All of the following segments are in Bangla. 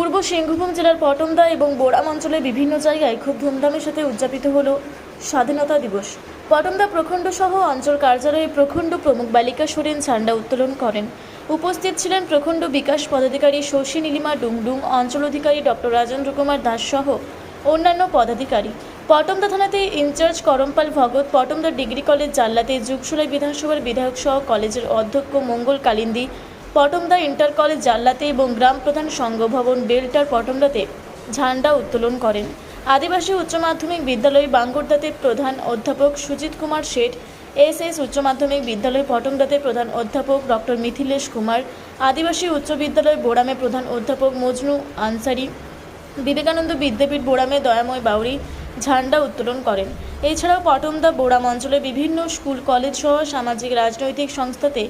পূর্ব সিংভূম জেলার পটমদা এবং বোরাম অঞ্চলের বিভিন্ন জায়গায় খুব ধুমধামের সাথে উদযাপিত হলো স্বাধীনতা দিবস। পটমদা প্রখণ্ড সহ অঞ্চল কার্যালয়ে প্রখণ্ড প্রমুখ বালিকা সোরেন ঝান্ডা উত্তোলন করেন। উপস্থিত ছিলেন প্রখণ্ড বিকাশ পদাধিকারী শশী নীলিমা ডুংডুং, অঞ্চল অধিকারী ডক্টর রাজেন্দ্র কুমার দাস সহ অন্যান্য পদাধিকারী। পটমদা থানাতে in charge Karampal Bhagat Patamda degree college জাল্লাতে Jugsalai বিধানসভার বিধায়ক সহ কলেজের অধ্যক্ষ মঙ্গল কালিন্দি পটমদা ইন্টার কলেজ জাল্লাতে এবং গ্রাম প্রধান সংঘ ভবন বেলটার পটমদাতে ঝান্ডা উত্তোলন করেন। আদিবাসী উচ্চ মাধ্যমিক বিদ্যালয় বাঙ্গুরদাতে প্রধান অধ্যাপক সুজিত কুমার শেঠ এস এস উচ্চ মাধ্যমিক বিদ্যালয় পটমদাতে প্রধান অধ্যাপক ডক্টর মিথিলেশ কুমার, আদিবাসী উচ্চ বিদ্যালয় বোড়ামে প্রধান অধ্যাপক মজনু আনসারি, বিবেকানন্দ বিদ্যাপীঠ বোড়ামে দয়াময় বাউরি ঝান্ডা উত্তোলন করেন। এছাড়াও পটমদা বোড়াম অঞ্চলে বিভিন্ন স্কুল, কলেজ সহ সামাজিক রাজনৈতিক সংস্থাতে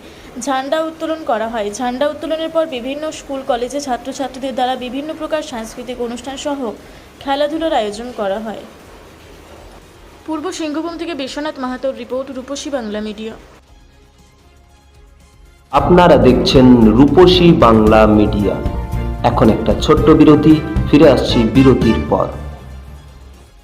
ঝান্ডা উত্তোলন করা হয়। ঝান্ডা উত্তোলনের পর বিভিন্ন স্কুল, কলেজে ছাত্রছাত্রীদের দ্বারা বিভিন্ন প্রকার সাংস্কৃতিক অনুষ্ঠান সহ খেলাধুলার আয়োজন করা হয়। পূর্ব সিংহভূম থেকে বিশ্বনাথ মাহাতোর রিপোর্ট, রূপসী বাংলা মিডিয়া। আপনারা দেখছেন রূপসী বাংলা মিডিয়া। এখন একটা ছোট্ট বিরতি, ফিরে আসছি বিরতির পর।